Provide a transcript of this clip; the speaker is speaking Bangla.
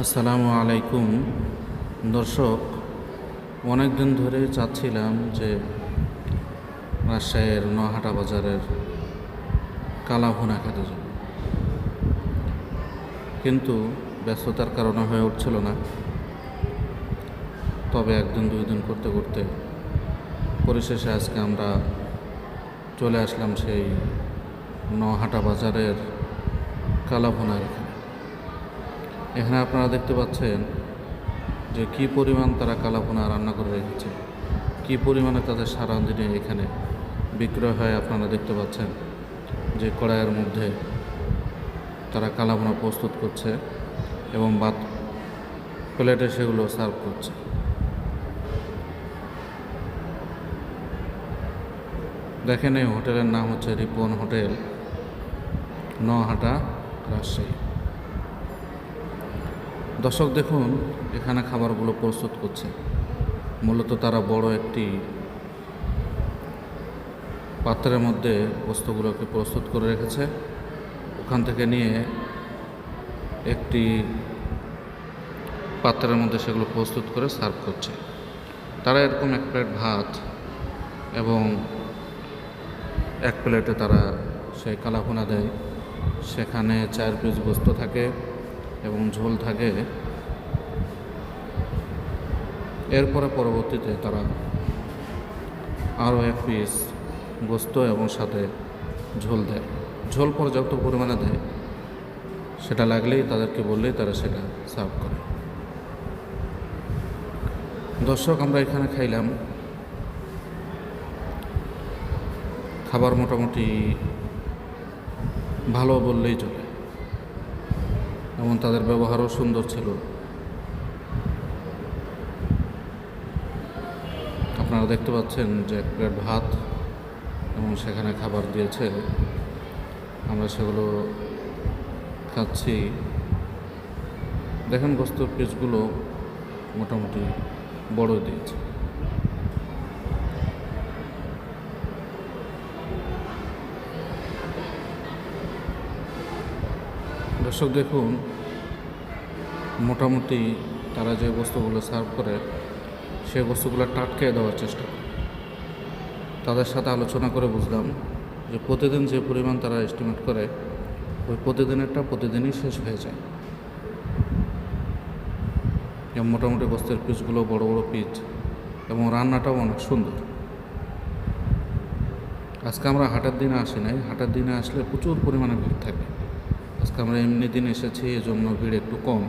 আসসালামু আলাইকুম। দর্শক অনেক দিন ধরে চাচ্ছিলাম যে রাজশাহীর নহাটা বাজারের কালাভুনা খেতে যাব। কিন্তু ব্যস্ততার কারণে হয়ে উঠছিল না। তবে একদিন, দুই দিন করতে করতে পরিশেষে আজকে আমরা চলে আসলাম সেই নহাটা বাজারের কালাভুনার এখানে আপনারা দেখতে পাচ্ছেন যে কি পরিমাণ তারা কালাপোনা রান্না করে রেখেছে, কি পরিমাণে তাদের সারা এখানে বিক্রয় হয় আপনারা দেখতে পাচ্ছেন যে কড়াইয়ের মধ্যে তারা কালাপোনা প্রস্তুত করছে এবং বাদ প্লেটে সেগুলো সার্ভ করছে। দেখেন এই হোটেলের নাম হচ্ছে রিপন হোটেল, নহাটা রাজশাহী। দর্শক দেখুন এখানে খাবারগুলো প্রস্তুত করছে। মূলত তারা বড় একটি পাত্রের মধ্যে বস্তুগুলোকে প্রস্তুত করে রেখেছে। ওখান থেকে নিয়ে একটি পাত্রের মধ্যে সেগুলো প্রস্তুত করে সার্ভ করছে। তারা এরকম এক প্লেট ভাত এবং এক প্লেটে তারা সেই কালাভুনা দেয়। সেখানে চার পিস বস্তু থাকে। এবং ঝোল থাকে। এরপরে পরবর্তীতে তারা আরও এক পিস গোস্ত এবং সাথে ঝোল দেয়। ঝোল পর্যাপ্ত পরিমাণে দেয়। সেটা লাগলেই তাদেরকে বললেই তারা সেটা সার্ভ করে। দর্শক, আমরা এখানে খাইলাম খাবার মোটামুটি ভালো বললেই চলে। এবং তাদের ব্যবহারও সুন্দর ছিল। আপনারা দেখতে পাচ্ছেন যে এক প্লেট ভাত এবং সেখানে খাবার দিয়েছে। আমরা সেগুলো খাচ্ছি। দেখেন গোস্তর পিসগুলো মোটামুটি বড় দিয়েছে। দর্শক দেখুন মোটামুটি তারা যে বস্তুগুলো সার্ভ করে, সেই বস্তুগুলো টাটকে দেওয়ার চেষ্টা তাদের সাথে আলোচনা করে বুঝলাম যে প্রতিদিন যে পরিমাণ তারা এস্টিমেট করে, ওই প্রতিদিনেরটা প্রতিদিনই শেষ হয়ে যায়। এবং মোটামুটি বস্তের পিচগুলো বড় বড় পিচ এবং রান্নাটাও অনেক সুন্দর। আজকে আমরা হাটের দিনে আসি নাই, হাটের দিনে আসলে প্রচুর পরিমাণে ভিড় থাকে। আজকে আমরা এমনি দিন এসেছি, এজন্য ভিড় একটু কম।